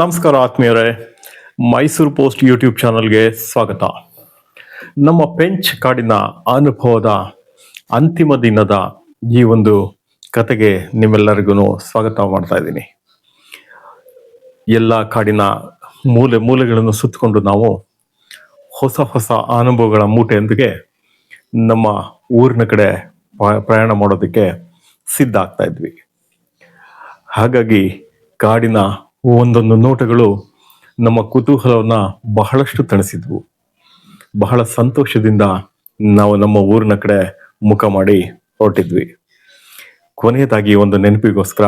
ನಮಸ್ಕಾರ ಆತ್ಮೀಯರೇ, Mysuru post YouTube ಚಾನಲ್ಗೆ ಸ್ವಾಗತ. ನಮ್ಮ ಪೆಂಚ್ ಕಾಡಿನ ಅನುಭವದ ಅಂತಿಮ ದಿನದ ಈ ಒಂದು ಕತೆಗೆ ನಿಮ್ಮೆಲ್ಲರಿಗೂ ಸ್ವಾಗತ ಮಾಡ್ತಾ ಇದ್ದೀನಿ. ಎಲ್ಲ ಕಾಡಿನ ಮೂಲೆ ಮೂಲೆಗಳನ್ನು ಸುತ್ತಕೊಂಡು ನಾವು ಹೊಸ ಹೊಸ ಅನುಭವಗಳ ಮೂಟೆಯೊಂದಿಗೆ ನಮ್ಮ ಊರಿನ ಕಡೆ ಪ್ರಯಾಣ ಮಾಡೋದಕ್ಕೆ ಸಿದ್ಧ ಆಗ್ತಾ ಇದ್ವಿ. ಹಾಗಾಗಿ ಕಾಡಿನ ಒಂದೊಂದು ನೋಟಗಳು ನಮ್ಮ ಕುತೂಹಲವನ್ನ ಬಹಳಷ್ಟು ತಣಿಸಿದ್ವು. ಬಹಳ ಸಂತೋಷದಿಂದ ನಾವು ನಮ್ಮ ಊರಿನ ಕಡೆ ಮುಖ ಮಾಡಿ ಹೊರಟಿದ್ವಿ. ಕೊನೆಯದಾಗಿ ಒಂದು ನೆನಪಿಗೋಸ್ಕರ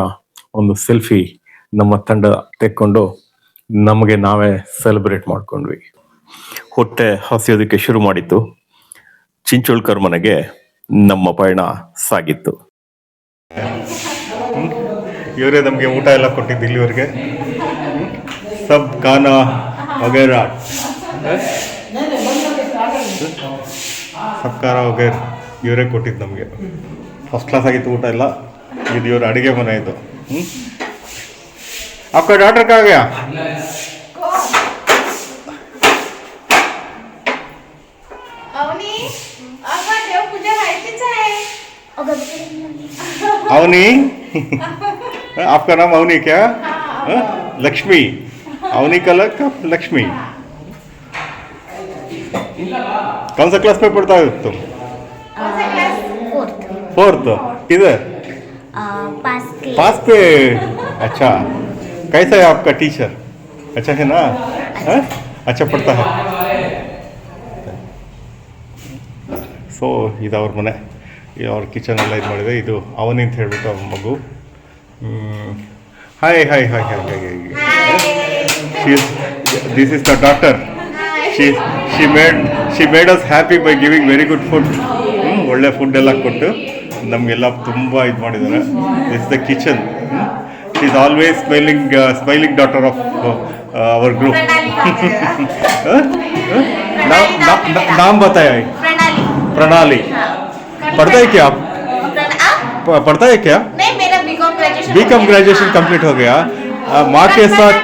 ಒಂದು ಸೆಲ್ಫಿ ನಮ್ಮ ತಂಡ ತೆಕ್ಕೊಂಡು ನಮಗೆ ನಾವೇ ಸೆಲೆಬ್ರೇಟ್ ಮಾಡ್ಕೊಂಡ್ವಿ. ಹೊಟ್ಟೆ ಹಸಿಯೋದಕ್ಕೆ ಶುರು ಮಾಡಿತ್ತು. ಚಿಂಚೋಳ್ಕರ್ ಮನೆಗೆ ನಮ್ಮ ಪಯಣ ಸಾಗಿತ್ತು. ಇವರೇ ನಮಗೆ ಊಟ ಎಲ್ಲ ಕೊಟ್ಟಿದ್ದು ಇಲ್ಲಿವರೆಗೆ. ಸಬ್ ಖಾನ ವಗೇರಾ ಸಬ್ ಖಾನ ವಗೇರ್ ಇವರೇ ಕೊಟ್ಟಿದ್ದು ನಮಗೆ ಫಸ್ಟ್ ಕ್ಲಾಸ್ ಆಗಿತ್ತು ಊಟ ಎಲ್ಲ ಇದು ಇವ್ರ ಅಡುಗೆ ಮನೆ ಇದು ಹ್ಞೂ आपका डॉक्टर कहाँ गया अवनी अगं देवपूजा व्हायचीच आहे अवनी आपका नाम अवनी क्या हाँ? लक्ष्मी अवनी का लग लक्ष्मी कौन सा क्लास में पढ़ता है तुम कौन सा क्लास फोर्थ फोर्थ किधर पास के पास पे अच्छा कैसा है आपका टीचर अच्छा है ना हाँ? अच्छा पढ़ता है ಸೊ ಇದು ಅವ್ರ ಮನೆ ಈ ಅವ್ರ ಕಿಚನ್ ಎಲ್ಲ ಇದು ಮಾಡಿದೆ ಇದು ಅವನಿ ಅಂತ ಹೇಳ್ಬಿಟ್ಟು ಅವ್ರ ಮಗು hi hi hi hi hi This is the doctor she she made she made us happy by giving very good food ಒಳ್ಳೆ ಫುಡ್ ಎಲ್ಲ ಕೊಟ್ಟು ನಮಗೆಲ್ಲ ತುಂಬ ಇದು ಮಾಡಿದ್ದಾರೆ this the kitchen she is always smiling smiling daughter of our group नाम बताया है प्रणाली प्रणाली पढ़ता है क्या आप प्रण- आ? प- पढ़ता है क्या नहीं मेरा BCom graduation BCom graduation complete हो गया आ, माँ के साथ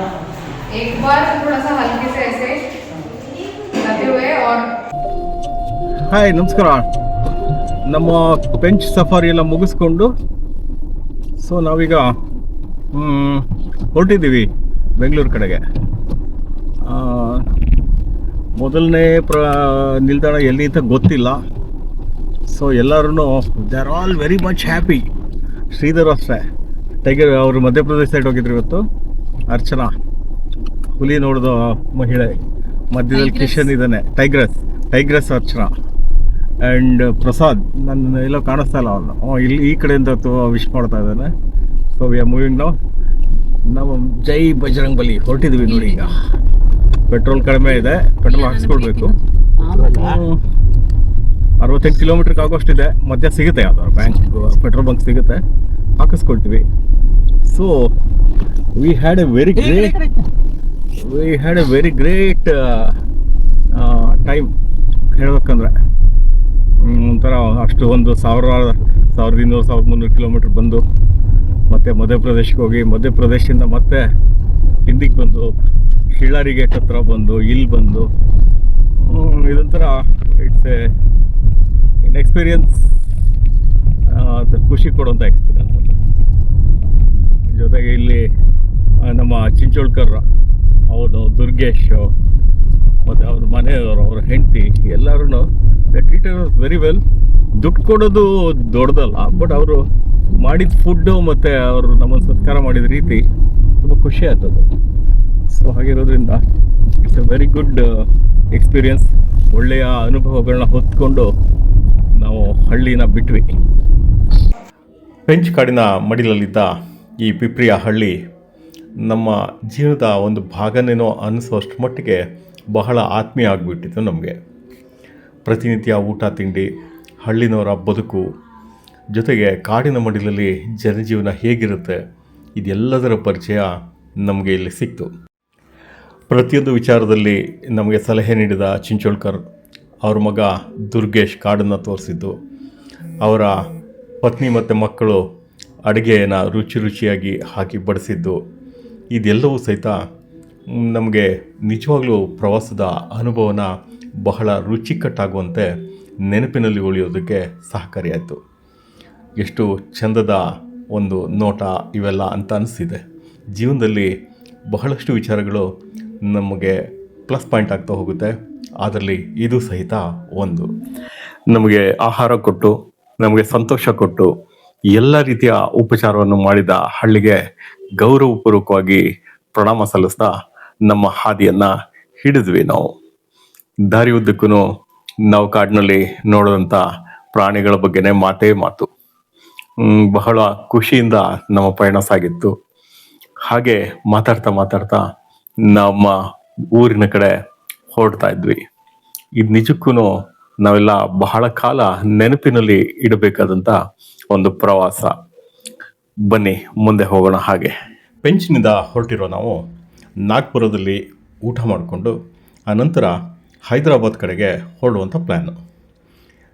एक बार थोड़ा सा हल्के से ऐसे लगे हुए और ಹಾಯ್ ನಮಸ್ಕಾರ ನಮ್ಮ ಪೆಂಚ್ ಸಫಾರಿ ಎಲ್ಲ ಮುಗಿಸ್ಕೊಂಡು ಸೊ ನಾವೀಗ ಮ್, ಹೊರಟಿದ್ದೀವಿ ಬೆಂಗಳೂರು ಕಡೆಗೆ ಆ, ಮೊದಲನೇ ಪ್ರ ನಿಲ್ದಾಣ ಎಲ್ಲಿ ಅಂತ ಗೊತ್ತಿಲ್ಲ ಸೊ ಎಲ್ಲರೂ they are all very much happy Shridhar ಅಷ್ಟೇ ಟೈಗರ್ ಅವರು ಮಧ್ಯಪ್ರದೇಶ ಸೈಡ್ ಹೋಗಿದ್ರು ಇವತ್ತು ಅರ್ಚನಾ ಹುಲಿ ನೋಡಿದ ಮಹಿಳೆ. ಮಧ್ಯದಲ್ಲಿ ಕಿಶನ್ ಇದ್ದಾನೆ. Tigress tigress Archana. And Prasad ನನ್ನ ಎಲ್ಲೋ ಕಾಣಿಸ್ತಾ ಇಲ್ಲ ಅವನು. ಅವ ಇಲ್ಲಿ ಈ ಕಡೆಯಿಂದ ವಿಶ್ ಮಾಡ್ತಾ ಇದ್ದಾನೆ. ಸೊ ವಿ ಆರ್ ಮೂವಿಂಗ್ ನಾವು ನಾವು ಜೈ ಬಜರಂಗ್ ಬಲಿ ಹೊರಟಿದ್ವಿ ನೋಡಿ ಈಗ. ಪೆಟ್ರೋಲ್ ಕಡಿಮೆ ಇದೆ. ಪೆಟ್ರೋಲ್ ಹಾಕ್ಸ್ಕೊಳ್ಬೇಕು. ಅರವತ್ತೆಂಟು ಕಿಲೋಮೀಟ್ರಿಗೆ ಆಗೋಷ್ಟಿದೆ ಮಧ್ಯ ಸಿಗುತ್ತೆ ಯಾವ್ದಾದ್ರು ಬ್ಯಾಂಕ್ ಪೆಟ್ರೋಲ್ ಬಂಕ್ ಸಿಗುತ್ತೆ. ಹಾಕಿಸ್ಕೊಳ್ತೀವಿ. So we had a very great we had a very great time ಹೇಳ್ಬೇಕಂದ್ರೆ. ಒಂಥರ ಅಷ್ಟು ಒಂದು ಸಾವಿರ ಸಾವಿರದ ಇನ್ನೂರು ಸಾವಿರದ ಮುನ್ನೂರು ಕಿಲೋಮೀಟ್ರ್ ಬಂದು, ಮತ್ತೆ ಮಧ್ಯಪ್ರದೇಶಕ್ಕೆ ಹೋಗಿ ಮಧ್ಯಪ್ರದೇಶದಿಂದ ಮತ್ತೆ ಹಿಂದಿಗೆ ಬಂದು ಶಿಳ್ಳಾರಿ ಗೇಟ್ ಹತ್ರ ಬಂದು, ಇಲ್ಲಿ ಬಂದು ಇದೊಂಥರ ಇಟ್ಸ್ ಎ ಇನ್ ಎಕ್ಸ್ಪೀರಿಯನ್ಸ್ ಖುಷಿ ಕೊಡುವಂಥ ಎಕ್ಸ್ಪೀರಿಯನ್ಸ್ ಅದು. ಜೊತೆಗೆ ಇಲ್ಲಿ ನಮ್ಮ ಚಿಂಚೋಳ್ಕರ್ ಅವನು ದುರ್ಗೇಶ್, ಮತ್ತು ಅವ್ರ ಮನೆಯವರು, ಅವ್ರ ಹೆಂಡತಿ ಎಲ್ಲರೂ ಟ್ರೀಟರ್ ವೆರಿ ವೆಲ್ ದುಡ್ಡು ಕೊಡೋದು ದೊಡ್ಡದಲ್ಲ ಬಟ್ ಅವರು ಮಾಡಿದ ಫುಡ್ಡು ಮತ್ತು ಅವರು ನಮ್ಮನ್ನು ಸತ್ಕಾರ ಮಾಡಿದ ರೀತಿ ತುಂಬ ಖುಷಿ ಆಗ್ತದೆ. So ಹಾಗಿರೋದ್ರಿಂದ it's a very good experience ಒಳ್ಳೆಯ ಅನುಭವಗಳನ್ನ ಹೊತ್ಕೊಂಡು ನಾವು ಹಳ್ಳಿನ ಬಿಟ್ವಿ. ಪೆಂಚ್ ಕಾಡಿನ ಮಡಿಲಲ್ಲಿದ್ದ ಈ ಪಿಪ್ರಿಯ ಹಳ್ಳಿ ನಮ್ಮ ಜೀವನದ ಒಂದು ಭಾಗನೇನೋ ಅನ್ನಿಸುವಷ್ಟು ಮಟ್ಟಿಗೆ ಬಹಳ ಆತ್ಮೀಯ ಆಗಿಬಿಟ್ಟಿತ್ತು ನಮಗೆ. ಪ್ರತಿನಿತ್ಯ ಊಟ, ತಿಂಡಿ, ಹಳ್ಳಿನವರ ಬದುಕು, ಜೊತೆಗೆ ಕಾಡಿನ ಮಡಿಲಲ್ಲಿ ಜನಜೀವನ ಹೇಗಿರುತ್ತೆ, ಇದೆಲ್ಲದರ ಪರಿಚಯ ನಮಗೆ ಇಲ್ಲಿ ಸಿಕ್ತು. ಪ್ರತಿಯೊಂದು ವಿಚಾರದಲ್ಲಿ ನಮಗೆ ಸಲಹೆ ನೀಡಿದ ಚಿಂಚೋಳ್ಕರ್ ಅವ್ರ ಮಗ ದುರ್ಗೇಶ್ ಕಾಡನ್ನು ತೋರಿಸಿದ್ದು. ಅವರ ಪತ್ನಿ ಮತ್ತು ಮಕ್ಕಳು ಅಡುಗೆಯನ್ನು ರುಚಿ ರುಚಿಯಾಗಿ ಹಾಕಿ ಬಡಿಸಿದ್ದು. ಇದೆಲ್ಲವೂ ಸಹಿತ ನಮಗೆ ನಿಜವಾಗ್ಲೂ ಪ್ರವಾಸದ ಅನುಭವನ ಬಹಳ ರುಚಿಕಟ್ಟಾಗುವಂತೆ ನೆನಪಿನಲ್ಲಿ ಉಳಿಯೋದಕ್ಕೆ ಸಹಕಾರಿಯಾಯಿತು. ಎಷ್ಟು ಚಂದದ ಒಂದು ನೋಟ ಇವೆಲ್ಲ ಅಂತ ಅನಿಸ್ತಿದೆ. ಜೀವನದಲ್ಲಿ ಬಹಳಷ್ಟು ವಿಚಾರಗಳು ನಮಗೆ ಪ್ಲಸ್ ಪಾಯಿಂಟ್ ಆಗ್ತಾ ಹೋಗುತ್ತೆ. ಅದರಲ್ಲಿ ಇದು ಸಹಿತ ಒಂದು. ನಮಗೆ ಆಹಾರ ಕೊಟ್ಟು, ನಮಗೆ ಸಂತೋಷ ಕೊಟ್ಟು ಎಲ್ಲ ರೀತಿಯ ಉಪಚಾರವನ್ನು ಮಾಡಿದ ಹಳ್ಳಿಗೆ ಗೌರವಪೂರ್ವಕವಾಗಿ ಪ್ರಣಾಮ ಸಲ್ಲಿಸ್ತಾ ನಮ್ಮ ಹಾದಿಯನ್ನ ಹಿಡಿದ್ವಿ ನಾವು. ದಾರಿ ಉದ್ದಕ್ಕೂ ನಾವು ಕಾಡಿನಲ್ಲಿ ನೋಡಿದಂಥ ಪ್ರಾಣಿಗಳ ಬಗ್ಗೆನೇ ಮಾತೇ ಮಾತು. ಬಹಳ ಖುಷಿಯಿಂದ ನಮ್ಮ ಪಯಣ ಸಾಗಿತ್ತು. ಹಾಗೆ ಮಾತಾಡ್ತಾ ಮಾತಾಡ್ತಾ ನಮ್ಮ ಊರಿನ ಕಡೆ ಹೊರಡ್ತಾ ಇದ್ವಿ. ಇದು ನಿಜಕ್ಕೂ ನಾವೆಲ್ಲ ಬಹಳ ಕಾಲ ನೆನಪಿನಲ್ಲಿ ಇಡಬೇಕಾದಂತ ಒಂದು ಪ್ರವಾಸ. ಬನ್ನಿ, ಮುಂದೆ ಹೋಗೋಣ ಹಾಗೆ. ಪೆಂಚಿನಿಂದ ಹೊರಟಿರೋ ನಾವು ನಾಗ್ಪುರದಲ್ಲಿ ಊಟ ಮಾಡಿಕೊಂಡು, ಆನಂತರ ಹೈದರಾಬಾದ್ ಕಡೆಗೆ ಹೊರಡುವಂಥ ಪ್ಲ್ಯಾನು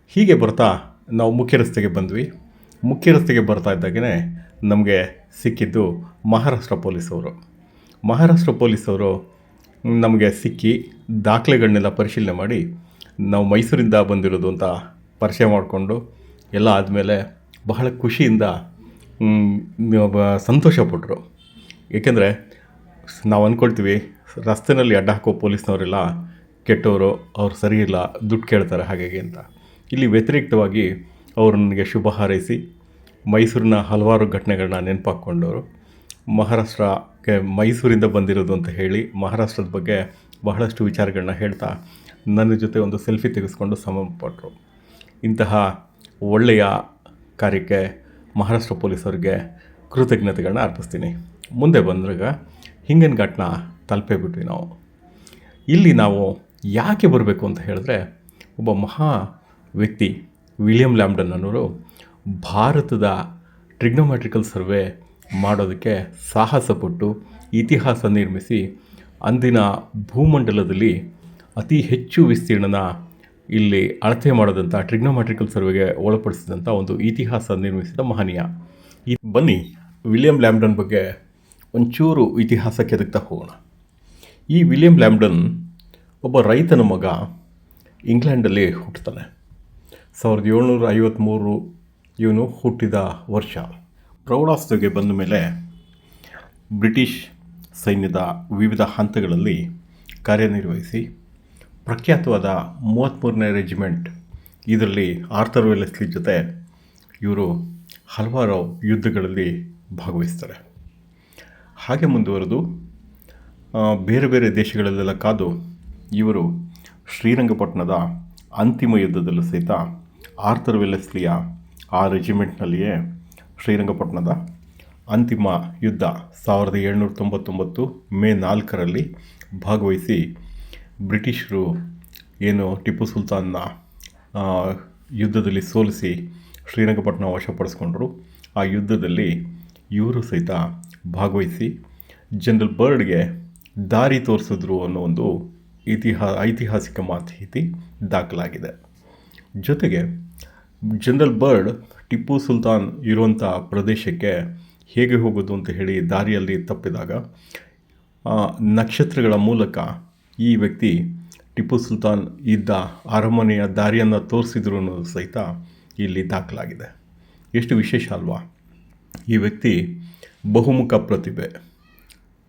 ಹೀಗೆ ಬರ್ತಾ ನಾವು ಮುಖ್ಯ ರಸ್ತೆಗೆ ಬಂದ್ವಿ. ಮುಖ್ಯ ರಸ್ತೆಗೆ ಬರ್ತಾ ಇದ್ದಾಗೇ ನಮಗೆ ಸಿಕ್ಕಿದ್ದು ಮಹಾರಾಷ್ಟ್ರ ಪೊಲೀಸವರು ಮಹಾರಾಷ್ಟ್ರ ಪೊಲೀಸವರು ನಮಗೆ ಸಿಕ್ಕಿ ದಾಖಲೆಗಳನ್ನೆಲ್ಲ ಪರಿಶೀಲನೆ ಮಾಡಿ ನಾವು ಮೈಸೂರಿಂದ ಬಂದಿರೋದು ಅಂತ ಪರಿಚಯ ಮಾಡಿಕೊಂಡು ಎಲ್ಲ ಆದಮೇಲೆ ಬಹಳ ಖುಷಿಯಿಂದ ಸಂತೋಷಪಟ್ಟರು ಏಕೆಂದರೆ ನಾವು ಅಂದ್ಕೊಳ್ತೀವಿ ರಸ್ತೆನಲ್ಲಿ ಅಡ್ಡ ಹಾಕೋ ಪೊಲೀಸ್ನವರೆಲ್ಲ ಕೆಟ್ಟವರು, ಅವ್ರು ಸರಿ ಇಲ್ಲ, ದುಡ್ಡು ಕೇಳ್ತಾರೆ ಹಾಗಾಗಿ ಹೀಗೆ ಅಂತ. ಇಲ್ಲಿ ವ್ಯತಿರಿಕ್ತವಾಗಿ ಅವರು ನನಗೆ ಶುಭ ಹಾರೈಸಿ, ಮೈಸೂರಿನ ಹಲವಾರು ಘಟನೆಗಳನ್ನ ನೆನಪಾಕ್ಕೊಂಡವರು. ಮಹಾರಾಷ್ಟ್ರಕ್ಕೆ ಮೈಸೂರಿಂದ ಬಂದಿರೋದು ಅಂತ ಹೇಳಿ ಮಹಾರಾಷ್ಟ್ರದ ಬಗ್ಗೆ ಬಹಳಷ್ಟು ವಿಚಾರಗಳನ್ನ ಹೇಳ್ತಾ ನನ್ನ ಜೊತೆ ಒಂದು ಸೆಲ್ಫಿ ತೆಗೆಸ್ಕೊಂಡು ಸಂಬಂಧಪಟ್ಟರು ಇಂತಹ ಒಳ್ಳೆಯ ಕಾರ್ಯಕ್ಕೆ ಮಹಾರಾಷ್ಟ್ರ ಪೊಲೀಸರಿಗೆ ಕೃತಜ್ಞತೆಗಳನ್ನ ಅರ್ಪಿಸ್ತೀನಿ. ಮುಂದೆ ಬಂದಾಗ ಹಿಂಗನ್ ಘಟ್ನ ತಲುಪೇ ಬಿಟ್ವಿ ನಾವು. ಇಲ್ಲಿ ನಾವು ಯಾಕೆ ಬರಬೇಕು ಅಂತ ಹೇಳಿದ್ರೆ ಒಬ್ಬ ಮಹಾ ವ್ಯಕ್ತಿ ವಿಲಿಯಂ ಲ್ಯಾಂಬ್ಡನ್ ಅನ್ನೋರು ಭಾರತದ ಟ್ರಿಗ್ನೋಮೆಟ್ರಿಕಲ್ ಸರ್ವೆ ಮಾಡೋದಕ್ಕೆ ಸಾಹಸಪಟ್ಟು ಇತಿಹಾಸ ನಿರ್ಮಿಸಿ ಅಂದಿನ ಭೂಮಂಡಲದಲ್ಲಿ ಅತಿ ಹೆಚ್ಚು ವಿಸ್ತೀರ್ಣನ ಇಲ್ಲಿ ಅಳತೆ ಮಾಡೋದಂಥ ಟ್ರಿಗ್ನೋಮೆಟ್ರಿಕಲ್ ಸರ್ವೆಗೆ ಒಳಪಡಿಸಿದಂಥ ಒಂದು ಇತಿಹಾಸ ನಿರ್ಮಿಸಿದ ಮಹನೀಯ. ಈ ಬನ್ನಿ ವಿಲಿಯಂ ಲ್ಯಾಂಬ್ಡನ್ ಬಗ್ಗೆ ಒಂಚೂರು ಇತಿಹಾಸ ಕೆದಕ್ತಾ ಹೋಗೋಣ. ಈ ವಿಲಿಯಂ ಲ್ಯಾಮ್ಡನ್ ಒಬ್ಬ ರೈತನ ಮಗ ಇಂಗ್ಲೆಂಡಲ್ಲಿ ಹುಟ್ಟುತ್ತಾನೆ ಸಾವಿರದ ಏಳ್ನೂರ ಐವತ್ತ್ಮೂರು ಇವನು ಹುಟ್ಟಿದ ವರ್ಷ. ಪ್ರೌಢಾವಸ್ಥೆಗೆ ಬಂದ ಮೇಲೆ ಬ್ರಿಟಿಷ್ ಸೈನ್ಯದ ವಿವಿಧ ಹಂತಗಳಲ್ಲಿ ಕಾರ್ಯನಿರ್ವಹಿಸಿ ಪ್ರಖ್ಯಾತವಾದ ಮೂವತ್ತ್ಮೂರನೇ ರೆಜಿಮೆಂಟ್ ಇದರಲ್ಲಿ ಆರ್ಥರ್ ವೆಲೆಸ್ಲಿ ಜೊತೆ ಇವರು ಹಲವಾರು ಯುದ್ಧಗಳಲ್ಲಿ ಭಾಗವಹಿಸ್ತಾರೆ. ಹಾಗೆ ಮುಂದುವರೆದು ಬೇರೆ ಬೇರೆ ದೇಶಗಳಲ್ಲೆಲ್ಲ ಕಾದು ಇವರು ಶ್ರೀರಂಗಪಟ್ಟಣದ ಅಂತಿಮ ಯುದ್ಧದಲ್ಲೂ ಸಹಿತ ಆರ್ಥರ್ ವೆಲೆಸ್ಲಿಯ ಆ ರೆಜಿಮೆಂಟ್ನಲ್ಲಿಯೇ ಶ್ರೀರಂಗಪಟ್ಟಣದ ಅಂತಿಮ ಯುದ್ಧ ಸಾವಿರದ ಏಳ್ನೂರ ತೊಂಬತ್ತೊಂಬತ್ತು ಮೇ ನಾಲ್ಕರಲ್ಲಿ ಭಾಗವಹಿಸಿ ಬ್ರಿಟಿಷರು ಏನು ಟಿಪ್ಪು ಸುಲ್ತಾನ್ನ ಯುದ್ಧದಲ್ಲಿ ಸೋಲಿಸಿ ಶ್ರೀರಂಗಪಟ್ಟಣ ವಶಪಡಿಸ್ಕೊಂಡ್ರು. ಆ ಯುದ್ಧದಲ್ಲಿ ಇವರು ಸಹಿತ ಭಾಗವಹಿಸಿ ಜನರಲ್ ಬರ್ಡ್ಗೆ ದಾರಿ ತೋರಿಸಿದ್ರು ಅನ್ನೋ ಒಂದು ಇತಿಹಾ, ಐತಿಹಾಸಿಕ ಮಾಹಿತಿ ದಾಖಲಾಗಿದೆ. ಜೊತೆಗೆ ಜನರಲ್ ಬರ್ಡ್ ಟಿಪ್ಪು ಸುಲ್ತಾನ್ ಇರುವಂಥ ಪ್ರದೇಶಕ್ಕೆ ಹೇಗೆ ಹೋಗೋದು ಅಂತ ಹೇಳಿ ದಾರಿಯಲ್ಲಿ ತಪ್ಪಿದಾಗ ನಕ್ಷತ್ರಗಳ ಮೂಲಕ ಈ ವ್ಯಕ್ತಿ ಟಿಪ್ಪು ಸುಲ್ತಾನ್ ಇದ್ದ ಅರಮನೆಯ ದಾರಿಯನ್ನು ತೋರಿಸಿದ್ರು ಅನ್ನೋದು ಸಹಿತ ಇಲ್ಲಿ ದಾಖಲಾಗಿದೆ. ಎಷ್ಟು ವಿಶೇಷ ಅಲ್ವಾ? ಈ ವ್ಯಕ್ತಿ ಬಹುಮುಖ ಪ್ರತಿಭೆ.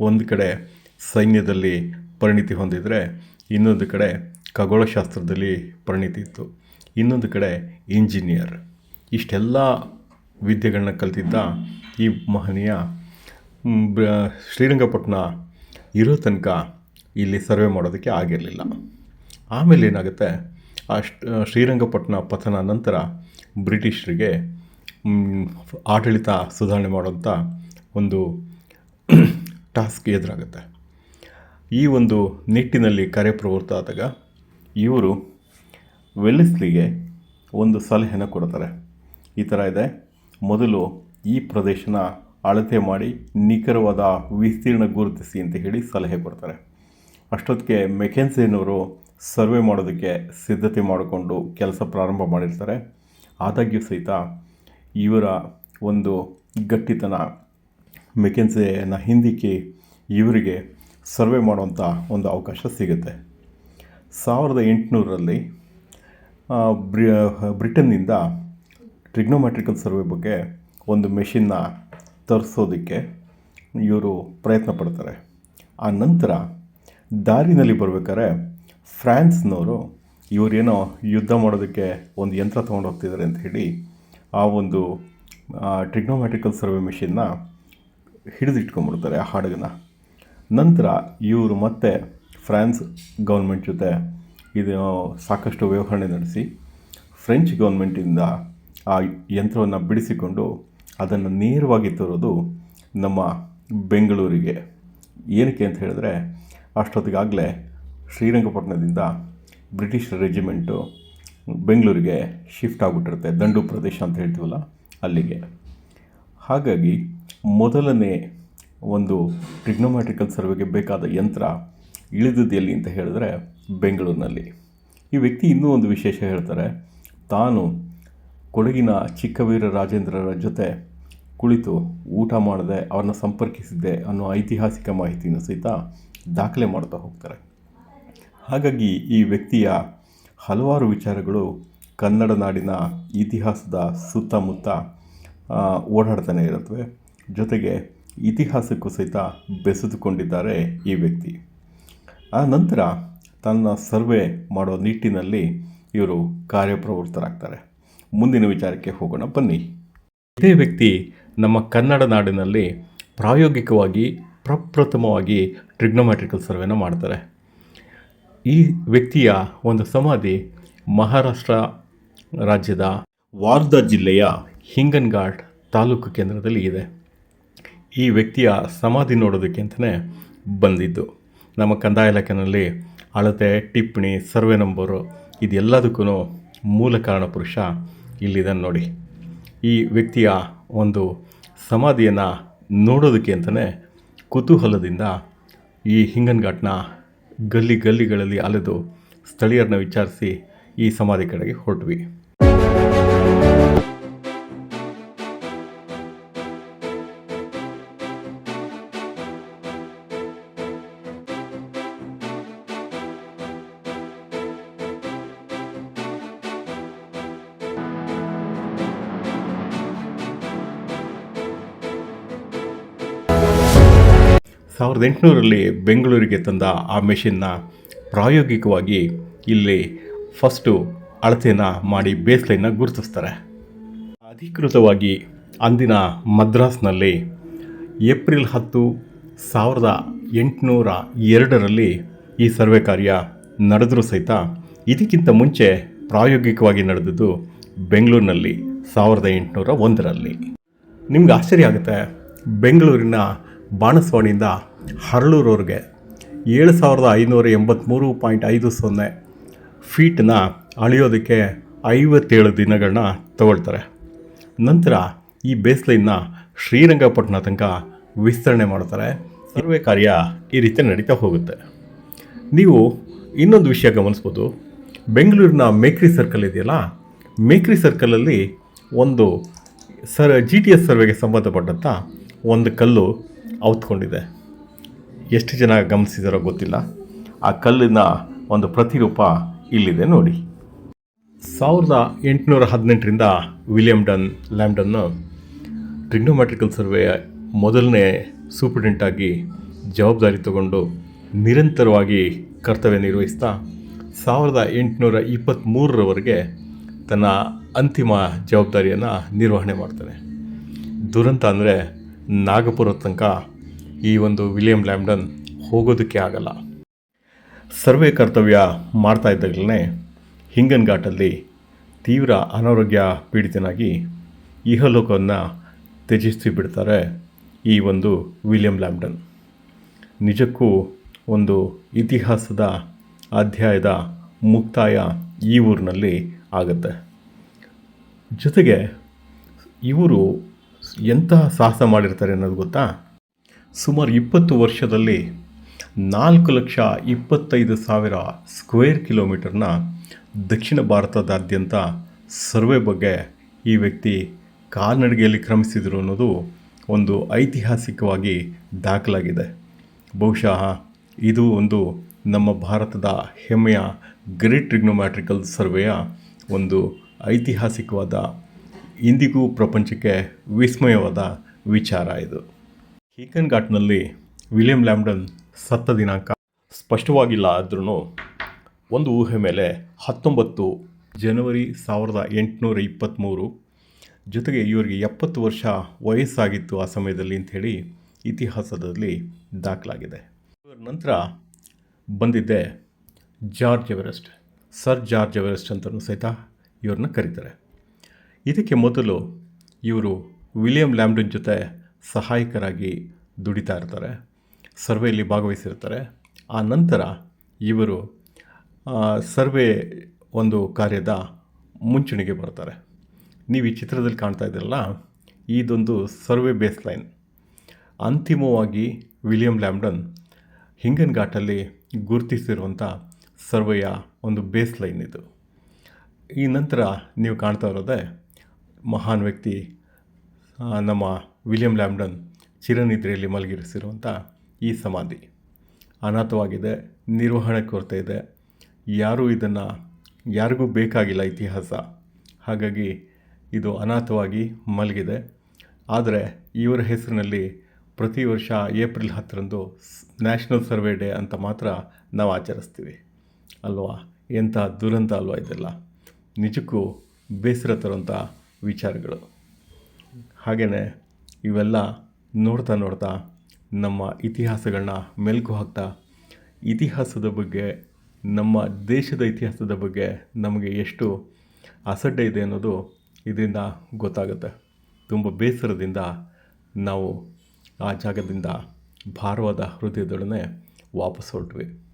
ಒಂದು ಕಡೆ ಸೈನ್ಯದಲ್ಲಿ ಪರಿಣಿತಿ ಹೊಂದಿದರೆ ಇನ್ನೊಂದು ಕಡೆ ಖಗೋಳಶಾಸ್ತ್ರದಲ್ಲಿ ಪರಿಣಿತಿ ಇತ್ತು. ಇನ್ನೊಂದು ಕಡೆ ಇಂಜಿನಿಯರ್. ಇಷ್ಟೆಲ್ಲ ವಿದ್ಯೆಗಳನ್ನ ಕಲಿತಿದ್ದ ಈ ಮಹನೀಯ ಶ್ರೀರಂಗಪಟ್ಟಣ ಇರೋ ತನಕ ಇಲ್ಲಿ ಸರ್ವೆ ಮಾಡೋದಕ್ಕೆ ಆಗಿರಲಿಲ್ಲ. ಆಮೇಲೆ ಏನಾಗುತ್ತೆ? ಆ ಶ್ರೀರಂಗಪಟ್ಟಣ ಪತನ ನಂತರ ಬ್ರಿಟಿಷರಿಗೆ ಆಡಳಿತ ಸುಧಾರಣೆ ಮಾಡುವಂಥ ಒಂದು ಟಾಸ್ಕ್ ಎದುರಾಗುತ್ತೆ. ಈ ಒಂದು ನಿಟ್ಟಿನಲ್ಲಿ ಕಾರ್ಯಪ್ರವೃತ್ತ ಆದಾಗ ಇವರು ವೆಲ್ಲಿಸ್ಲಿಗೆ ಒಂದು ಸಲಹೆನ ಕೊಡ್ತಾರೆ. ಈ ಥರ ಇದೆ. ಮೊದಲು ಈ ಪ್ರದೇಶನ ಅಳತೆ ಮಾಡಿ ನಿಖರವಾದ ವಿಸ್ತೀರ್ಣ ಗುರುತಿಸಿ ಅಂತ ಹೇಳಿ ಸಲಹೆ ಕೊಡ್ತಾರೆ. ಅಷ್ಟೊತ್ತಿಗೆ ಮೆಕೆನ್ಸಿನವರು ಸರ್ವೆ ಮಾಡೋದಕ್ಕೆ ಸಿದ್ಧತೆ ಮಾಡಿಕೊಂಡು ಕೆಲಸ ಪ್ರಾರಂಭ ಮಾಡಿರ್ತಾರೆ. ಆದಾಗ್ಯೂ ಸಹಿತ ಇವರ ಒಂದು ಗಟ್ಟಿತನ ಮೆಕೆನ್ಸಿನ ಹಿಂದಿಕ್ಕಿ ಇವರಿಗೆ ಸರ್ವೆ ಮಾಡುವಂಥ ಒಂದು ಅವಕಾಶ ಸಿಗುತ್ತೆ. ಸಾವಿರದ ಎಂಟುನೂರರಲ್ಲಿ ಬ್ರಿ, ಬ್ರಿಟನ್ನಿಂದ ಟ್ರಿಗ್ನೋಮೆಟ್ರಿಕಲ್ ಸರ್ವೆ ಬಗ್ಗೆ ಒಂದು ಮೆಷಿನ್ನ ತರಿಸೋದಕ್ಕೆ ಇವರು ಪ್ರಯತ್ನ ಪಡ್ತಾರೆ. ಆ ನಂತರ ದಾರಿನಲ್ಲಿ ಬರ್ಬೇಕಾದ್ರೆ ಫ್ರಾನ್ಸ್ನವರು ಇವರೇನೋ ಯುದ್ಧ ಮಾಡೋದಕ್ಕೆ ಒಂದು ಯಂತ್ರ ತೊಗೊಂಡು ಹೋಗ್ತಿದ್ದಾರೆ ಅಂತ ಹೇಳಿ ಆ ಒಂದು ಟ್ರಿಗ್ನೋಮೆಟ್ರಿಕಲ್ ಸರ್ವೆ ಮೆಷಿನ್ನ ಹಿಡಿದಿಟ್ಕೊಂಡ್ಬಿಡ್ತಾರೆ ಆ ಹಡಗನ್ನ ನಂತರ ಇವರು ಮತ್ತೆ ಫ್ರಾನ್ಸ್ ಗೌರ್ಮೆಂಟ್ ಜೊತೆ ಇದು ಸಾಕಷ್ಟು ವ್ಯವಹರಣೆ ನಡೆಸಿ ಫ್ರೆಂಚ್ ಗೌರ್ಮೆಂಟಿಂದ ಆ ಯಂತ್ರವನ್ನು ಬಿಡಿಸಿಕೊಂಡು ಅದನ್ನು ನೇರವಾಗಿ ತರೋದು ನಮ್ಮ ಬೆಂಗಳೂರಿಗೆ. ಏನಕ್ಕೆ ಅಂತ ಹೇಳಿದ್ರೆ ಅಷ್ಟೊತ್ತಿಗಾಗಲೇ ಶ್ರೀರಂಗಪಟ್ಟಣದಿಂದ ಬ್ರಿಟಿಷ್ ರೆಜಿಮೆಂಟು ಬೆಂಗಳೂರಿಗೆ ಶಿಫ್ಟ್ ಆಗಿಬಿಟ್ಟಿರುತ್ತೆ, ದಂಡು ಪ್ರದೇಶ ಅಂತ ಹೇಳ್ತೀವಲ್ಲ ಅಲ್ಲಿಗೆ. ಹಾಗಾಗಿ ಮೊದಲನೇ ಒಂದು ಟ್ರಿಗ್ನೋಮ್ಯಾಟ್ರಿಕಲ್ ಸರ್ವೆಗೆ ಬೇಕಾದ ಯಂತ್ರ ಇಳಿದದ್ದು ಎಲ್ಲಿ ಅಂತ ಹೇಳಿದ್ರೆ ಬೆಂಗಳೂರಿನಲ್ಲಿ. ಈ ವ್ಯಕ್ತಿ ಇನ್ನೂ ಒಂದು ವಿಶೇಷ ಹೇಳ್ತಾರೆ, ತಾನು ಕೊಡಗಿನ ಚಿಕ್ಕವೀರ ರಾಜೇಂದ್ರರ ಜೊತೆ ಕುಳಿತು ಊಟ ಮಾಡದೆ ಅವ್ರನ್ನ ಸಂಪರ್ಕಿಸಿದ್ದೆ ಅನ್ನೋ ಐತಿಹಾಸಿಕ ಮಾಹಿತಿಯನ್ನು ಸಹಿತ ದಾಖಲೆ ಮಾಡ್ತಾ ಹೋಗ್ತಾರೆ. ಹಾಗಾಗಿ ಈ ವ್ಯಕ್ತಿಯ ಹಲವಾರು ವಿಚಾರಗಳು ಕನ್ನಡ ನಾಡಿನ ಇತಿಹಾಸದ ಸುತ್ತಮುತ್ತ ಓಡಾಡ್ತಾನೆ ಇರುತ್ತವೆ. ಜೊತೆಗೆ ಇತಿಹಾಸಕ್ಕೂ ಸಹಿತ ಬೆಸೆದುಕೊಂಡಿದ್ದಾರೆ ಈ ವ್ಯಕ್ತಿ. ಆ ನಂತರ ತನ್ನ ಸರ್ವೆ ಮಾಡೋ ನಿಟ್ಟಿನಲ್ಲಿ ಇವರು ಕಾರ್ಯಪ್ರವೃತ್ತರಾಗ್ತಾರೆ. ಮುಂದಿನ ವಿಚಾರಕ್ಕೆ ಹೋಗೋಣ. ಬನ್ನಿ. ಇದೇ ವ್ಯಕ್ತಿ ನಮ್ಮ ಕನ್ನಡ ನಾಡಿನಲ್ಲಿ ಪ್ರಾಯೋಗಿಕವಾಗಿ ಪ್ರಪ್ರಥಮವಾಗಿ ಟ್ರಿಗ್ನೋಮ್ಯಾಟ್ರಿಕಲ್ ಸರ್ವೆನ ಮಾಡ್ತಾರೆ. ಈ ವ್ಯಕ್ತಿಯ ಒಂದು ಸಮಾಧಿ ಮಹಾರಾಷ್ಟ್ರ ರಾಜ್ಯದ ವಾರ್ಧಾ ಜಿಲ್ಲೆಯ ಹಿಂಗನ್ಘಾಟ್ ತಾಲೂಕು ಕೇಂದ್ರದಲ್ಲಿ ಇದೆ. ಈ ವ್ಯಕ್ತಿಯ ಸಮಾಧಿ ನೋಡೋದಕ್ಕೆ ಅಂತಲೇ ಬಂದಿದ್ದು. ನಮ್ಮ ಕಂದಾಯ ಇಲಾಖೆಯಲ್ಲಿ ಅಳತೆ, ಟಿಪ್ಪಣಿ, ಸರ್ವೆ ನಂಬರು ಇದೆಲ್ಲದಕ್ಕೂ ಮೂಲ ಕಾರಣ ಪುರುಷ ಇಲ್ಲಿದೆ ನೋಡಿ. ಈ ವ್ಯಕ್ತಿಯ ಒಂದು ಸಮಾಧಿಯನ್ನು ನೋಡೋದಕ್ಕೆ ಅಂತಲೇ ಕುತೂಹಲದಿಂದ ಈ ಹಿಂಗನ್ಘಾಟ್ನ ಗಲ್ಲಿ ಗಲ್ಲಿಗಳಲ್ಲಿ ಅಲೆದು ಸ್ಥಳೀಯರನ್ನ ವಿಚಾರಿಸಿ ಈ ಸಮಾಧಿ ಕಡೆಗೆ ಹೊರಟ್ವಿ. ಸಾವಿರದ ಎಂಟುನೂರಲ್ಲಿ ಬೆಂಗಳೂರಿಗೆ ತಂದ ಆ ಮೆಷಿನ್ನ ಪ್ರಾಯೋಗಿಕವಾಗಿ ಇಲ್ಲಿ ಫಸ್ಟು ಅಳತೆಯನ್ನು ಮಾಡಿ ಬೇಸ್ಲೈನ್ನ ಗುರುತಿಸ್ತಾರೆ. ಅಧಿಕೃತವಾಗಿ ಅಂದಿನ ಮದ್ರಾಸ್ನಲ್ಲಿ ಏಪ್ರಿಲ್ ಹತ್ತು ಸಾವಿರದ ಎಂಟುನೂರ ಎರಡರಲ್ಲಿ ಈ ಸರ್ವೆ ಕಾರ್ಯ ನಡೆದರೂ ಸಹಿತ ಇದಕ್ಕಿಂತ ಮುಂಚೆ ಪ್ರಾಯೋಗಿಕವಾಗಿ ನಡೆದದ್ದು ಬೆಂಗಳೂರಿನಲ್ಲಿ ಸಾವಿರದ ಎಂಟುನೂರ ಒಂದರಲ್ಲಿ. ನಿಮ್ಗೆ ಆಶ್ಚರ್ಯ ಆಗುತ್ತೆ, ಬೆಂಗಳೂರಿನ ಬಾಣಸ್ವಾಡಿಯಿಂದ ಹರಳೂರವ್ರಿಗೆ ಏಳು ಸಾವಿರದ ಐನೂರ ಎಂಬತ್ತ್ಮೂರು ಪಾಯಿಂಟ್ ಐದು ಸೊನ್ನೆ ಫೀಟನ್ನ ಅಳೆಯೋದಕ್ಕೆ ಐವತ್ತೇಳು ದಿನಗಳನ್ನ ತಗೊಳ್ತಾರೆ. ನಂತರ ಈ ಬೇಸ್ಲೈನ್ನ ಶ್ರೀರಂಗಪಟ್ಟಣ ತನಕ ವಿಸ್ತರಣೆ ಮಾಡ್ತಾರೆ. ಸರ್ವೆ ಕಾರ್ಯ ಈ ರೀತಿ ನಡೀತಾ ಹೋಗುತ್ತೆ. ನೀವು ಇನ್ನೊಂದು ವಿಷಯ ಗಮನಿಸ್ಬೋದು. ಬೆಂಗಳೂರಿನ ಮೇಕ್ರಿ ಸರ್ಕಲ್ ಇದೆಯಲ್ಲ? ಮೇಕ್ರಿ ಸರ್ಕಲಲ್ಲಿ ಒಂದು ಸರ್ ಜಿ ಟಿ ಎಸ್ ಸರ್ವೆಗೆ ಸಂಬಂಧಪಟ್ಟಂಥ ಒಂದು ಕಲ್ಲು ಔತ್ಕೊಂಡಿದೆ. ಎಷ್ಟು ಜನ ಗಮನಿಸಿದಾರೋ ಗೊತ್ತಿಲ್ಲ. ಆ ಕಲ್ಲಿನ ಒಂದು ಪ್ರತಿರೂಪ ಇಲ್ಲಿದೆ ನೋಡಿ. ಸಾವಿರದ ಎಂಟುನೂರ ಹದಿನೆಂಟರಿಂದ ವಿಲಿಯಮ್ ಡನ್ ಲ್ಯಾಮ್ಡನ್ ಟ್ರಿಗ್ನೋಮ್ಯಾಟ್ರಿಕಲ್ ಸರ್ವೆಯ ಮೊದಲನೇ ಸೂಪ್ರಿಡೆಂಟಾಗಿ ಜವಾಬ್ದಾರಿ ತಗೊಂಡು ನಿರಂತರವಾಗಿ ಕರ್ತವ್ಯ ನಿರ್ವಹಿಸ್ತಾ ಸಾವಿರದ ಎಂಟುನೂರ ಇಪ್ಪತ್ತ್ಮೂರರವರೆಗೆ ತನ್ನ ಅಂತಿಮ ಜವಾಬ್ದಾರಿಯನ್ನು ನಿರ್ವಹಣೆ ಮಾಡ್ತಾನೆ. ದುರಂತ ಅಂದರೆ ನಾಗಪುರ ತನಕ ಈ ಒಂದು ವಿಲಿಯಂ ಲ್ಯಾಂಬ್ಡನ್ ಹೋಗೋದಕ್ಕೆ ಆಗಲ್ಲ. ಸರ್ವೆ ಕರ್ತವ್ಯ ಮಾಡ್ತಾ ಇದ್ದಾಗಲೇ ಹಿಂಗನ್ ಘಾಟಲ್ಲಿ ತೀವ್ರ ಅನಾರೋಗ್ಯ ಪೀಡಿತನಾಗಿ ಇಹಲೋಕವನ್ನು ತ್ಯಜಿಸಿ ಬಿಡ್ತಾರೆ ಈ ಒಂದು ವಿಲಿಯಂ ಲ್ಯಾಂಬ್ಡನ್. ನಿಜಕ್ಕೂ ಒಂದು ಇತಿಹಾಸದ ಅಧ್ಯಾಯದ ಮುಕ್ತಾಯ ಈ ಊರಿನಲ್ಲಿ ಆಗುತ್ತೆ. ಜೊತೆಗೆ ಇವರು ಎಂತಹ ಸಾಹಸ ಮಾಡಿರ್ತಾರೆ ಅನ್ನೋದು ಗೊತ್ತಾ? ಸುಮಾರು ಇಪ್ಪತ್ತು ವರ್ಷದಲ್ಲಿ ನಾಲ್ಕು ಲಕ್ಷ ಇಪ್ಪತ್ತೈದು ಸಾವಿರ ಸ್ಕ್ವೇರ್ ಕಿಲೋಮೀಟರ್ನ ದಕ್ಷಿಣ ಭಾರತದಾದ್ಯಂತ ಸರ್ವೆ ಬಗ್ಗೆ ಈ ವ್ಯಕ್ತಿ ಕಾಲ್ನಡಿಗೆಯಲ್ಲಿ ಕ್ರಮಿಸಿದರು ಅನ್ನೋದು ಒಂದು ಐತಿಹಾಸಿಕವಾಗಿ ದಾಖಲಾಗಿದೆ. ಬಹುಶಃ ಇದು ಒಂದು ನಮ್ಮ ಭಾರತದ ಹೆಮ್ಮೆಯ ಗ್ರೇಟ್ ಟ್ರಿಗ್ನೋಮ್ಯಾಟ್ರಿಕಲ್ ಸರ್ವೆಯ ಒಂದು ಐತಿಹಾಸಿಕವಾದ ಇಂದಿಗೂ ಪ್ರಪಂಚಕ್ಕೆ ವಿಸ್ಮಯವಾದ ವಿಚಾರ ಇದು. ಹೀಕನ್ ಘಾಟ್ನಲ್ಲಿ ವಿಲಿಯಂ ಲ್ಯಾಂಬ್ಡನ್ ಸತ್ತ ದಿನಾಂಕ ಸ್ಪಷ್ಟವಾಗಿಲ್ಲ ಆದ್ರೂ ಒಂದು ಊಹೆ ಮೇಲೆ ಹತ್ತೊಂಬತ್ತು ಜನವರಿ ಸಾವಿರದ ಎಂಟುನೂರ ಇಪ್ಪತ್ತ್ಮೂರು ಜೊತೆಗೆ ಇವರಿಗೆ ಎಪ್ಪತ್ತು ವರ್ಷ ವಯಸ್ಸಾಗಿತ್ತು ಆ ಸಮಯದಲ್ಲಿ ಅಂಥೇಳಿ ಇತಿಹಾಸದಲ್ಲಿ ದಾಖಲಾಗಿದೆ. ಇವರ ನಂತರ ಬಂದಿದ್ದೆ George Everest, sir George Everest ಅಂತಲೂ ಸಹಿತ ಇವ್ರನ್ನ ಕರೀತಾರೆ. ಇದಕ್ಕೆ ಮೊದಲು ಇವರು ವಿಲಿಯಂ ಲ್ಯಾಮ್ಡನ್ ಜೊತೆ ಸಹಾಯಕರಾಗಿ ದುಡಿತಾ ಇರ್ತಾರೆ, ಸರ್ವೆಯಲ್ಲಿ ಭಾಗವಹಿಸಿರ್ತಾರೆ. ಆ ನಂತರ ಇವರು ಸರ್ವೆ ಒಂದು ಕಾರ್ಯದ ಮುಂಚೂಣಿಗೆ ಬರ್ತಾರೆ. ನೀವು ಈ ಚಿತ್ರದಲ್ಲಿ ಕಾಣ್ತಾ ಇದ್ದೀರಲ್ಲ, ಇದೊಂದು ಸರ್ವೆ ಬೇಸ್ ಲೈನ್ ಅಂತಿಮವಾಗಿ ವಿಲಿಯಂ ಲ್ಯಾಮ್ಡನ್ ಹಿಂಗನ್ ಘಾಟಲ್ಲಿ ಗುರುತಿಸಿರುವಂಥ ಸರ್ವೆಯ ಒಂದು ಬೇಸ್ ಲೈನ್ ಇದು. ಈ ನಂತರ ನೀವು ಕಾಣ್ತಾ ಇರೋದೇ ಮಹಾನ್ ವ್ಯಕ್ತಿ ನಮ್ಮ ವಿಲಿಯಂ ಲ್ಯಾಂಬ್ಡನ್ ಚಿರನಿದ್ರೆಯಲ್ಲಿ ಮಲಗಿರಿಸಿರುವಂಥ ಈ ಸಮಾಧಿ. ಅನಾಥವಾಗಿದೆ, ನಿರ್ವಹಣೆ ಕೊರತೆ ಇದೆ. ಯಾರೂ ಇದನ್ನು ಯಾರಿಗೂ ಬೇಕಾಗಿಲ್ಲ ಇತಿಹಾಸ. ಹಾಗಾಗಿ ಇದು ಅನಾಥವಾಗಿ ಮಲಗಿದೆ. ಆದರೆ ಇವರ ಹೆಸರಿನಲ್ಲಿ ಪ್ರತಿ ವರ್ಷ ಏಪ್ರಿಲ್ ಹತ್ತರಂದು ನ್ಯಾಷನಲ್ ಸರ್ವೆ ಡೇ ಅಂತ ಮಾತ್ರ ನಾವು ಆಚರಿಸ್ತೀವಿ. ಅಲ್ವಾ? ಎಂಥ ದುರಂತ ಅಲ್ವಾ ಇದೆಲ್ಲ? ನಿಜಕ್ಕೂ ಬೇಸರ ತರುವಂಥ ವಿಚಾರಗಳು. ಹಾಗೆಯೇ ಇವೆಲ್ಲ ನೋಡ್ತಾ ನೋಡ್ತಾ ನಮ್ಮ ಇತಿಹಾಸಗಳನ್ನ ಮೆಲುಕು ಹಾಕ್ತಾ, ಇತಿಹಾಸದ ಬಗ್ಗೆ, ನಮ್ಮ ದೇಶದ ಇತಿಹಾಸದ ಬಗ್ಗೆ ನಮಗೆ ಎಷ್ಟು ಅಸಡ್ಡೆ ಇದೆ ಅನ್ನೋದು ಇದರಿಂದ ಗೊತ್ತಾಗುತ್ತೆ. ತುಂಬ ಬೇಸರದಿಂದ ನಾವು ಆ ಜಾಗದಿಂದ ಭಾರವಾದ ಹೃದಯದೊಡನೆ ವಾಪಸ್ ಹೊರಟ್ವಿ.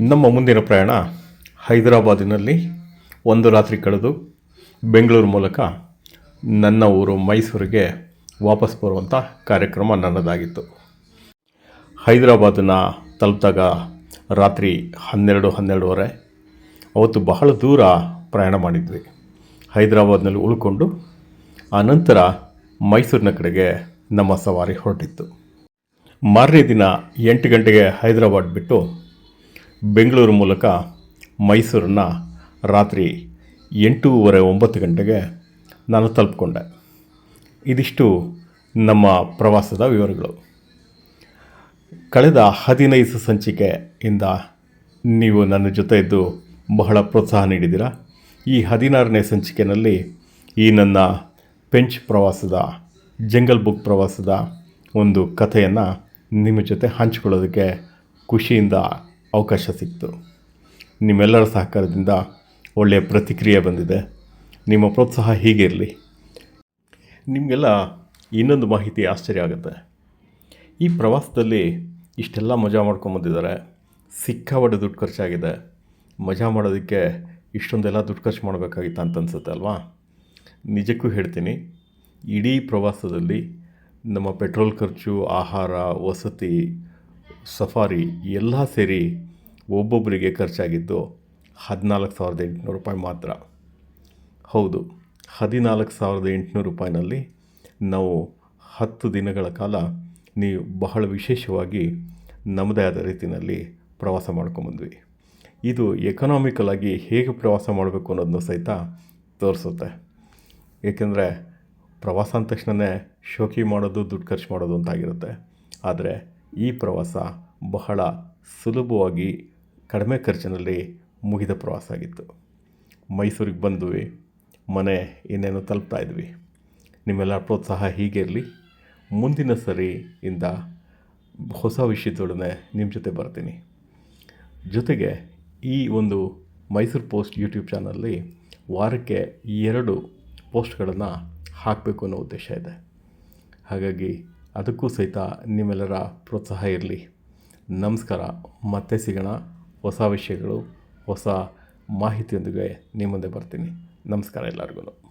ನಮ್ಮ ಮುಂದಿನ ಪ್ರಯಾಣ ಹೈದರಾಬಾದಿನಲ್ಲಿ ಒಂದು ರಾತ್ರಿ ಕಳೆದು ಬೆಂಗಳೂರು ಮೂಲಕ ನನ್ನ ಊರು ಮೈಸೂರಿಗೆ ವಾಪಸ್ ಬರುವಂಥ ಕಾರ್ಯಕ್ರಮ ನನ್ನದಾಗಿತ್ತು. ಹೈದರಾಬಾದನ್ನು ತಲುಪಿದಾಗ ರಾತ್ರಿ ಹನ್ನೆರಡು, ಹನ್ನೆರಡುವರೆ, ಅವತ್ತು ಬಹಳ ದೂರ ಪ್ರಯಾಣ ಮಾಡಿದ್ವಿ. ಹೈದರಾಬಾದ್ನಲ್ಲಿ ಉಳ್ಕೊಂಡು ಆನಂತರ ಮೈಸೂರಿನ ಕಡೆಗೆ ನಮ್ಮ ಸವಾರಿ ಹೊರಟಿತ್ತು. ಮಾರನೇ ದಿನ ಎಂಟು ಗಂಟೆಗೆ ಹೈದರಾಬಾದ್ ಬಿಟ್ಟು ಬೆಂಗಳೂರು ಮೂಲಕ ಮೈಸೂರನ್ನು ರಾತ್ರಿ ಎಂಟೂವರೆ ಒಂಬತ್ತು ಗಂಟೆಗೆ ನಾನು ತಲುಪಿಕೊಂಡೆ. ಇದಿಷ್ಟು ನಮ್ಮ ಪ್ರವಾಸದ ವಿವರಗಳು. ಕಳೆದ ಹದಿನೈದು ಸಂಚಿಕೆಯಿಂದ ನೀವು ನನ್ನ ಜೊತೆ ಇದ್ದು ಬಹಳ ಪ್ರೋತ್ಸಾಹ ನೀಡಿದ್ದೀರಾ? ಈ ಹದಿನಾರನೇ ಸಂಚಿಕೆಯಲ್ಲಿ ಈ ನನ್ನ ಪೆಂಚ್ ಪ್ರವಾಸದ, ಜಂಗಲ್ ಬುಕ್ ಪ್ರವಾಸದ ಒಂದು ಕಥೆಯನ್ನು ನಿಮ್ಮ ಜೊತೆ ಹಂಚಿಕೊಳ್ಳೋದಕ್ಕೆ ಖುಷಿಯಿಂದ ಅವಕಾಶ ಸಿಕ್ತು. ನಿಮ್ಮೆಲ್ಲರ ಸಹಕಾರದಿಂದ ಒಳ್ಳೆಯ ಪ್ರತಿಕ್ರಿಯೆ ಬಂದಿದೆ. ನಿಮ್ಮ ಪ್ರೋತ್ಸಾಹ ಹೀಗೆ ಇರಲಿ. ನಿಮಗೆಲ್ಲ ಇನ್ನೊಂದು ಮಾಹಿತಿ ಆಶ್ಚರ್ಯ ಆಗುತ್ತೆ. ಈ ಪ್ರವಾಸದಲ್ಲಿ ಇಷ್ಟೆಲ್ಲ ಮಜಾ ಮಾಡ್ಕೊಂಬಂದಿದ್ದಾರೆ ಸಿಕ್ಕಾಪಟ್ಟೆ ದುಡ್ಡು ಖರ್ಚಾಗಿದೆ. ಮಜಾ ಮಾಡೋದಕ್ಕೆ ಇಷ್ಟೊಂದೆಲ್ಲ ದುಡ್ಡು ಖರ್ಚು ಮಾಡಬೇಕಾಗಿತ್ತು ಅಂತ ಅನ್ಸುತ್ತೆ ಅಲ್ವಾ? ನಿಜಕ್ಕೂ ಹೇಳ್ತೀನಿ, ಇಡೀ ಪ್ರವಾಸದಲ್ಲಿ ನಮ್ಮ ಪೆಟ್ರೋಲ್ ಖರ್ಚು, ಆಹಾರ, ವಸತಿ ಸಫಾರಿ ಎಲ್ಲ ಸೇರಿ ಒಬ್ಬೊಬ್ಬರಿಗೆ ಖರ್ಚಾಗಿದ್ದು ಹದಿನಾಲ್ಕು ಸಾವಿರದ ಎಂಟುನೂರು ರೂಪಾಯಿ ಮಾತ್ರ. ಹೌದು, ಹದಿನಾಲ್ಕು ಸಾವಿರದ ಎಂಟುನೂರು ರೂಪಾಯಿನಲ್ಲಿ ನಾವು ಹತ್ತು ದಿನಗಳ ಕಾಲ ನೀವು ಬಹಳ ವಿಶೇಷವಾಗಿ ನಮ್ಮದೇ ಆದ ರೀತಿಯಲ್ಲಿ ಪ್ರವಾಸ ಮಾಡ್ಕೊಂಬಂದ್ವಿ ಇದು ಎಕನಾಮಿಕಲಾಗಿ ಹೇಗೆ ಪ್ರವಾಸ ಮಾಡಬೇಕು ಅನ್ನೋದನ್ನು ಸಹಿತ ತೋರಿಸುತ್ತೆ. ಏಕೆಂದರೆ ಪ್ರವಾಸ ಅಂದ ತಕ್ಷಣವೇ ಶೋಕಿ ಮಾಡೋದು, ದುಡ್ಡು ಖರ್ಚು ಮಾಡೋದು ಅಂತಾಗಿರುತ್ತೆ. ಆದರೆ ಈ ಪ್ರವಾಸ ಬಹಳ ಸುಲಭವಾಗಿ ಕಡಿಮೆ ಖರ್ಚಿನಲ್ಲಿ ಮುಗಿದ ಪ್ರವಾಸ ಆಗಿತ್ತು. ಮೈಸೂರಿಗೆ ಬಂದ್ವಿ, ಮನೆ ಇನ್ನೇನು ತಲುಪ್ತಾ ಇದ್ವಿ. ನಿಮ್ಮೆಲ್ಲ ಪ್ರೋತ್ಸಾಹ ಹೀಗೆ ಇರಲಿ. ಮುಂದಿನ ಸರಿ ಇಂದ ಹೊಸ ವಿಷಯದೊಡನೆ ನಿಮ್ಮ ಜೊತೆ ಬರ್ತೀನಿ. ಜೊತೆಗೆ ಈ ಒಂದು ಮೈಸೂರು ಪೋಸ್ಟ್ ಯೂಟ್ಯೂಬ್ ಚಾನಲ್ಲಿ ವಾರಕ್ಕೆ ಎರಡು ಪೋಸ್ಟ್ಗಳನ್ನು ಹಾಕಬೇಕು ಅನ್ನೋ ಉದ್ದೇಶ ಇದೆ. ಹಾಗಾಗಿ ಅದಕ್ಕೂ ಸಹಿತ ನಿಮ್ಮೆಲ್ಲರ ಪ್ರೋತ್ಸಾಹ ಇರಲಿ. ನಮಸ್ಕಾರ. ಮತ್ತೆ ಸಿಗೋಣ ಹೊಸ ವಿಷಯಗಳು, ಹೊಸ ಮಾಹಿತಿಯೊಂದಿಗೆ ನಿಮ್ಮ ಮುಂದೆ ಬರ್ತೀನಿ. ನಮಸ್ಕಾರ ಎಲ್ಲರಿಗೂ